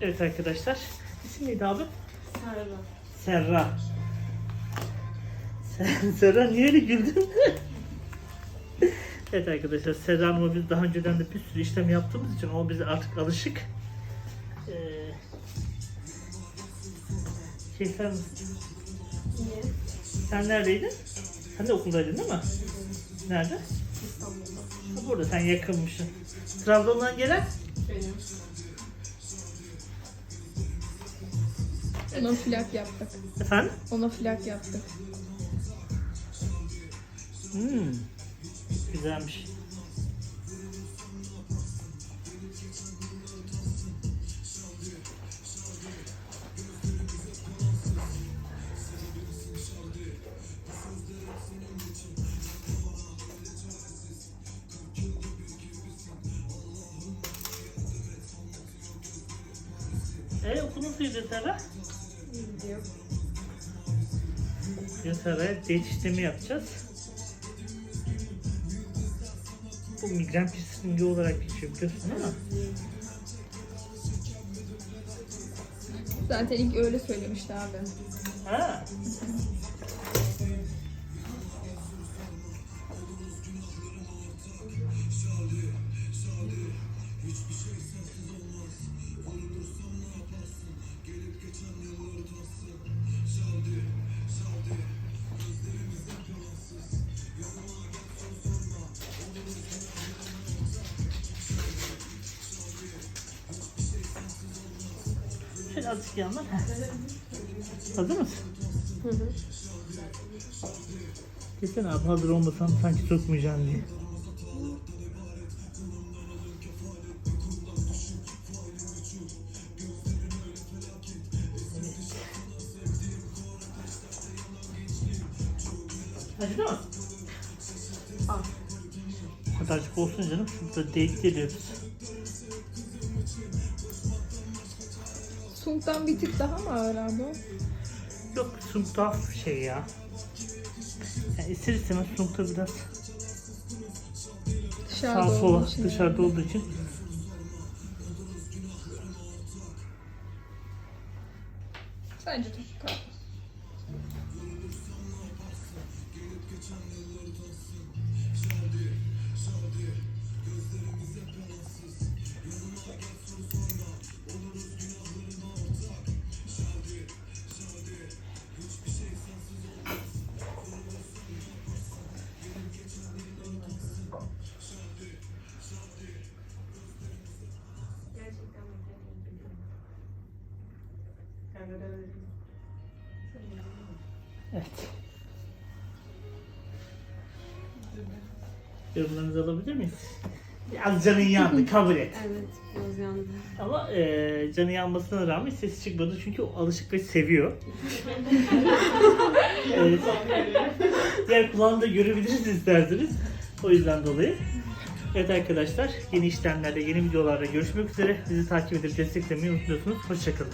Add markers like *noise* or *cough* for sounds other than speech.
Evet arkadaşlar. İsim neydi abi? Serra. Serra. Sen, Serra niye öyle güldün? evet arkadaşlar Serra Hanım'a biz daha önceden de bir sürü işlem yaptığımız için o bize artık alışık. Ee, şey sen, Niye? sen neredeydin? Sen de okuldaydın değil mi? Nerede? İstanbul'da. Ha, burada sen yakınmışsın. Trabzon'dan gelen? Benim. Ona flak yaptık. Efendim? Ona flak yaptık. Hmm. Güzelmiş. E okul nasıl gidiyor Serra? Diyet işlemi yapacağız. Bu migren piercingi olarak geçiyor biliyorsun mi? Zaten ilk öyle söylemişti abi. Ha. Şöyle azıcık yandan. Heh. Hazır mısın? Hı hı. Desene abi hazır olmasan sanki sokmayacaksın diye. Acıdı mı? Al. Bu kadarcık olsun canım. Şurada denk geliyoruz. Sung'dan bir tık daha mı ağır abi? Yok tuhaf bir şey ya. Yani ister istemez Sunk'ta biraz Dışarıda sağ sola dışarıda olduğu için. Bence çok kalk. Evet. Yorumlarınızı alabilir miyiz? Biraz canın yandı kabul et. *laughs* Evet, biraz yandı. Ama e, canı yanmasına rağmen sesi çıkmadı çünkü o alışık ve seviyor. *laughs* evet. Diğer kulağını da görebiliriz isterseniz. O yüzden dolayı. Evet arkadaşlar yeni işlemlerde yeni videolarda görüşmek üzere. Bizi takip edip desteklemeyi unutmuyorsunuz. Hoşçakalın.